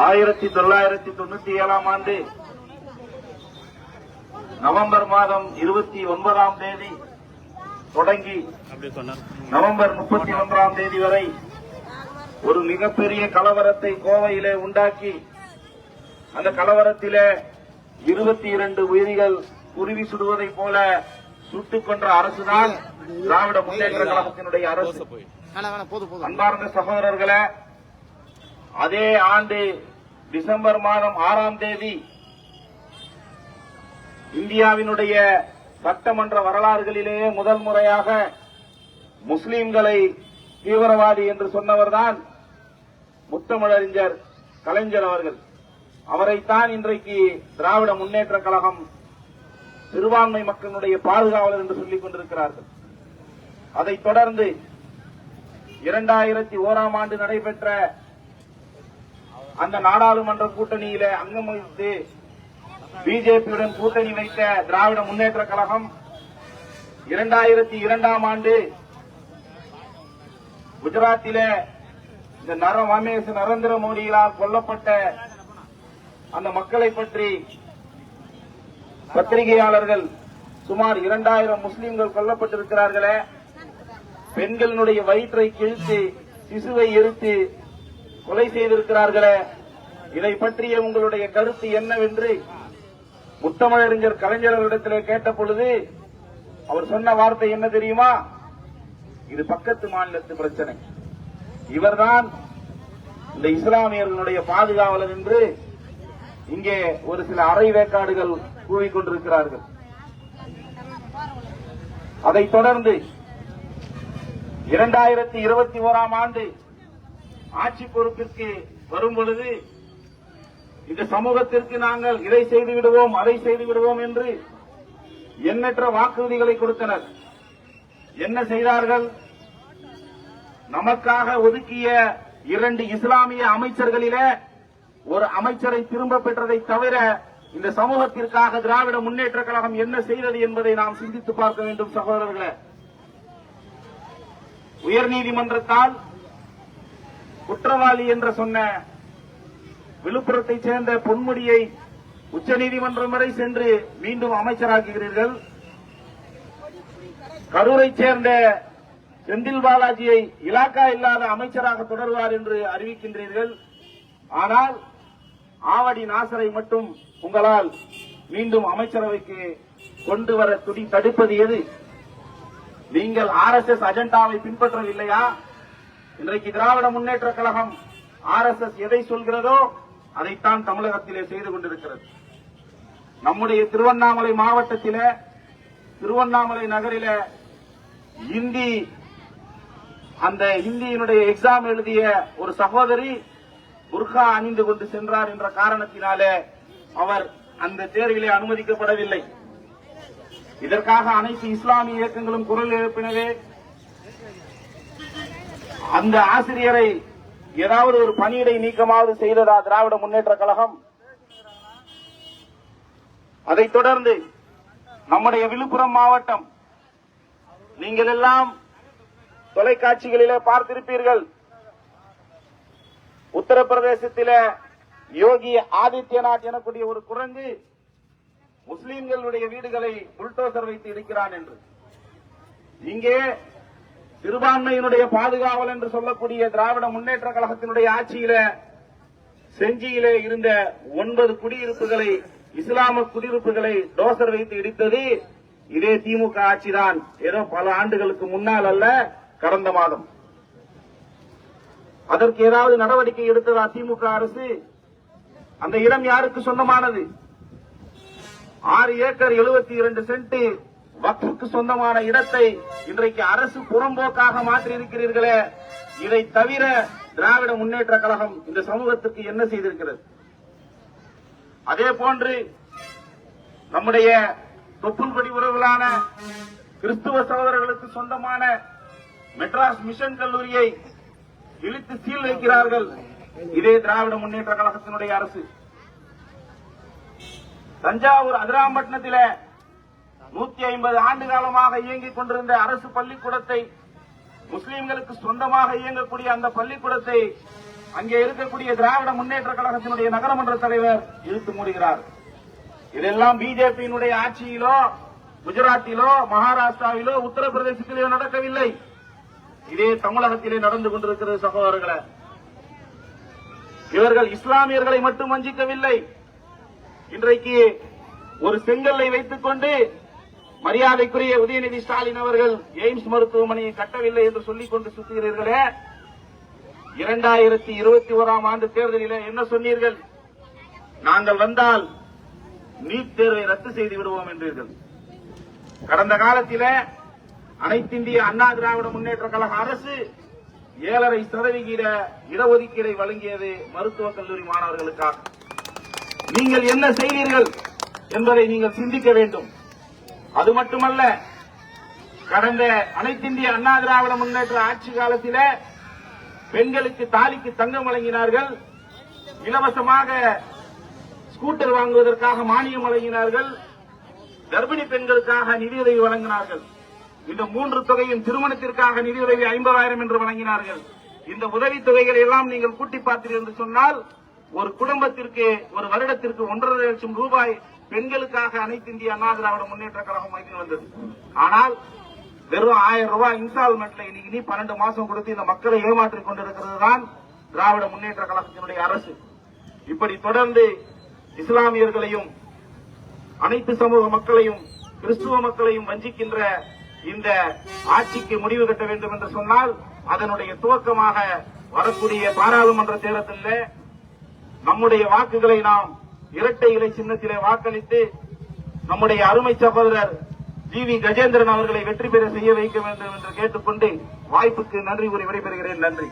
ஆயிரத்தி தொள்ளாயிரத்தி தொண்ணூத்தி ஏழாம் ஆண்டு நவம்பர் மாதம் இருபத்தி ஒன்பதாம் தேதி தொடங்கி நவம்பர் முப்பத்தி ஒன்றாம் தேதி வரை ஒரு மிகப்பெரிய கலவரத்தை கோவையிலே உண்டாக்கி அந்த கலவரத்திலே இருபத்தி இரண்டு உயிரிகள் குருவி சுடுவதைப் போல சுட்டுக் கொன்ற அரசுதான் திராவிட முன்னேற்ற கழகத்தினுடைய அரசு. அன்பார்ந்த சகோதரர்களே அதே ஆண்டு டிசம்பர் மாதம் ஆறாம் தேதி இந்தியாவினுடைய சட்டமன்ற வரலாறுகளிலேயே முதல் முறையாக முஸ்லீம்களை தீவிரவாதி என்று சொன்னவர்தான் முத்தமிழறிஞர் கலைஞர் அவர்கள். அவரைத்தான் இன்றைக்கு திராவிட முன்னேற்ற கழகம் சிறுபான்மை மக்களுடைய பாதுகாவலர் என்று சொல்லிக் கொண்டிருக்கிறார்கள். அதைத் தொடர்ந்து இரண்டாயிரத்தி ஓராம் ஆண்டு நடைபெற்ற அந்த நாடாளுமன்ற கூட்டணியில அங்கம் வகித்து பிஜேபியுடன் கூட்டணி வைத்த திராவிட முன்னேற்ற கழகம் இரண்டாயிரத்தி இரண்டாம் ஆண்டு குஜராத்திலே இந்த நர ரமேஷ் நரேந்திர மோடியால் கொல்லப்பட்ட அந்த மக்களை பற்றி பத்திரிகையாளர்கள் சுமார் இரண்டாயிரம் முஸ்லிம்கள் கொல்லப்பட்டிருக்கிறார்களே. பெண்களினுடைய வயிற்றை கிழித்து சிசுவை எரித்து கொலை செய்திருக்கிறார்களே. இதை பற்றிய உங்களுடைய கருத்து என்னவென்று முத்தமிழறிஞர் கலைஞர்களிடத்திலே கேட்ட பொழுது அவர் சொன்ன வார்த்தை என்ன தெரியுமா? இது பக்கத்து மாநிலத்து பிரச்சனை. இவர்தான் இந்த இஸ்லாமியர்களுடைய பாதுகாவலர் என்று இங்கே ஒரு சில அரை வேக்காடுகள் கூவிக்கொண்டிருக்கிறார்கள் அதைத் தொடர்ந்து இரண்டாயிரத்தி இருபத்தி ஓராம் ஆண்டு ஆட்சி பொறுப்பிற்கு வரும் பொழுது இந்த சமூகத்திற்கு நாங்கள் இதை செய்து விடுவோம் அதை செய்து விடுவோம் என்று எண்ணற்ற வாக்குறுதிகளை கொடுத்தனர். என்ன செய்தார்கள்? நமக்காக ஒதுக்கிய இரண்டு இஸ்லாமிய அமைச்சர்களில ஒரு அமைச்சரை திரும்ப பெற்றதை தவிர இந்த சமூகத்திற்காக திராவிட முன்னேற்ற கழகம் என்ன செய்தது என்பதை நாம் சிந்தித்து பார்க்க வேண்டும் சகோதரர்களே. உயர்நீதிமன்றத்தால் குற்றவாளி என்று சொன்ன விழுப்புரத்தை சேர்ந்த பொன்முடியை உச்சநீதிமன்றம் வரை சென்று மீண்டும் அமைச்சராக்குகிறீர்கள். கரூரை சேர்ந்த செந்தில் பாலாஜியை இலாக்கா இல்லாத அமைச்சராக தொடர்வார் என்று அறிவிக்கின்றீர்கள். ஆனால் ஆவடி நாசரை மட்டும் உங்களால் மீண்டும் அமைச்சரவைக்கு கொண்டு வர துடி தடுப்பது எது? நீங்கள் ஆர் எஸ் எஸ் அஜெண்டாவை பின்பற்றவில்லையா? இன்றைக்கு Dravida Munnetra Kazhagam R S S எதை சொல்கிறதோ அதைத்தான் தமிழகத்திலே செய்து கொண்டிருக்கிறது. நம்முடைய திருவண்ணாமலை மாவட்டத்தில திருவண்ணாமலை நகரில இந்தி அந்த இந்தியினுடைய எக்ஸாம் எழுதிய ஒரு சகோதரி புர்கா அணிந்து கொண்டு சென்றார் என்ற காரணத்தினாலே அவர் அந்த தேர்விலே அனுமதிக்கப்படவில்லை. இதற்காக அனைத்து இஸ்லாமிய இயக்கங்களும் குரல் எழுப்பினவே அந்த ஆசிரியரை ஏதாவது ஒரு பணியிடை நீக்கமாவது செய்ததா திராவிட முன்னேற்ற கழகம்? அதைத் தொடர்ந்து நம்முடைய விழுப்புரம் மாவட்டம் நீங்கள் எல்லாம் தொலைக்காட்சிகளிலே பார்த்திருப்பீர்கள். உத்தரப்பிரதேசத்தில யோகி ஆதித்யநாத் எனக்கூடிய ஒரு குரங்கு முஸ்லிம்களுடைய வீடுகளை புல்டோசர் வைத்து இருக்கிறான் என்று. இங்கே சிறுபான்மையினுடைய பாதுகாவல் என்று சொல்லக்கூடிய திராவிட முன்னேற்ற கழகத்தினுடைய ஆட்சியில செஞ்சியிலே இருந்த ஒன்பது குடியிருப்புகளை இஸ்லாம குடியிருப்புகளை டோசர் வைத்து இடித்தது இதே திமுக ஆட்சிதான். ஏதோ பல ஆண்டுகளுக்கு முன்னால் அல்ல கடந்த மாதம். அதற்கு ஏதாவது நடவடிக்கை எடுத்ததா திமுக அரசு? அந்த இடம் யாருக்கு சொந்தமானது? ஆறு ஏக்கர் எழுபத்தி இரண்டு சென்ட் வக்ஃபுக்கு சொந்தமான இடத்தை இன்றைக்கு அரசு புறம்போக்காக மாற்றி இருக்கிறீர்களே இதை தவிர திராவிட முன்னேற்ற கழகம் இந்த சமூகத்துக்கு என்ன செய்திருக்கிறது? அதே போன்று நம்முடைய தொப்புள்படி உறவுகளான கிறிஸ்துவ சகோதரர்களுக்கு சொந்தமான மெட்ராஸ் மிஷன் கல்லூரியை இழுத்து சீல் வைக்கிறார்கள் இதே திராவிட முன்னேற்ற கழகத்தினுடைய அரசு. தஞ்சாவூர் அதிராம்பட்டினத்தில நூத்தி ஐம்பது ஆண்டு காலமாக இயங்கிக் கொண்டிருந்த அரசு பள்ளிக்கூடத்தை முஸ்லிம்களுக்கு சொந்தமாக இயங்கக்கூடிய அந்த பள்ளிக்கூடத்தை அங்கே இருக்கக்கூடிய திராவிட முன்னேற்ற கழகத்தினுடைய நகரமன்ற தலைவர் இழுத்து மூடுகிறார். இதெல்லாம் பிஜேபியினுடைய ஆட்சியிலோ குஜராத்திலோ மகாராஷ்டிராவிலோ உத்தரப்பிரதேசத்திலோ நடக்கவில்லை. இதே தமிழகத்திலே நடந்து கொண்டிருக்கிறது சகோதரர்களை. இவர்கள் இஸ்லாமியர்களை மட்டும் வஞ்சிக்கவில்லை. இன்றைக்கு ஒரு செங்கல்லை வைத்துக் கொண்டு மரியாதைக்குரிய உதயநிதி ஸ்டாலின் அவர்கள் எய்ம்ஸ் மருத்துவமனையை கட்டவில்லை என்று சொல்லிக் கொண்டு சுத்துகிறீர்களே. இரண்டாயிரத்தி இருபத்தி ஓராம் ஆண்டு தேர்தலில் என்ன சொன்னீர்கள்? நாங்கள் வந்தால் நீட் தேர்வை ரத்து செய்து விடுவோம் என்றீர்கள். கடந்த காலத்தில் அனைத்திந்திய அண்ணா திராவிட முன்னேற்ற கழக அரசு ஏழரை சதவிகித இடஒதுக்கீடை வழங்கியது மருத்துவக் கல்லூரி மாணவர்களுக்காக. நீங்கள் என்ன செய்வீர்கள் என்பதை நீங்கள் சிந்திக்க வேண்டும். அது மட்டுமல்ல கடந்த அனைத்திந்திய அண்ணா திராவிட முன்னேற்ற ஆட்சி காலத்தில் பெண்களுக்கு தாலிக்கு தங்கம் வழங்கினார்கள். இலவசமாக ஸ்கூட்டர் வாங்குவதற்காக மானியம் வழங்கினார்கள். கர்ப்பிணி பெண்களுக்காக நிதியுதவி வழங்கினார்கள். இந்த மூன்று தொகையும் திருமணத்திற்காக நிதியுதவி ஐம்பதாயிரம் என்று வழங்கினார்கள். இந்த உதவித் தொகைகளை எல்லாம் நீங்கள் கூட்டி பார்த்தீர்கள் என்று சொன்னால் ஒரு குடும்பத்திற்கு ஒரு வருடத்திற்கு ஒன்றரை லட்சம் ரூபாய் பெண்களுக்காக அனைத்து இந்திய அண்ணா திராவிட முன்னேற்ற கழகம் வழங்கி வந்தது. ஆனால் வெறும் ஆயிரம் ரூபாய் இன்ஸ்டால்மெண்ட்ல இன்னைக்கு நீ பன்னெண்டு மாசம் கொடுத்து இந்த மக்களை ஏமாற்றிக் கொண்டிருக்கிறது தான் திராவிட முன்னேற்ற கழகத்தினுடைய அரசு. இப்படி தொடர்ந்து இஸ்லாமியர்களையும் அனைத்து சமூக மக்களையும் கிறிஸ்துவ மக்களையும் வஞ்சிக்கின்ற இந்த ஆட்சிக்கு முடிவு கட்ட வேண்டும் என்று சொன்னால் அதனுடைய துவக்கமாக வரக்கூடிய பாராளுமன்ற தேர்தலில் நம்முடைய வாக்குகளை நாம் இரட்டை இலை சின்னத்திலே வாக்களித்து நம்முடைய அருமை சகோதரர் ஜி வி கஜேந்திரன் அவர்களை வெற்றி பெற செய்ய வைக்க வேண்டும் என்று கேட்டுக்கொண்டு வாய்ப்புக்கு நன்றி கூறி விடைபெறுகிறேன். நன்றி.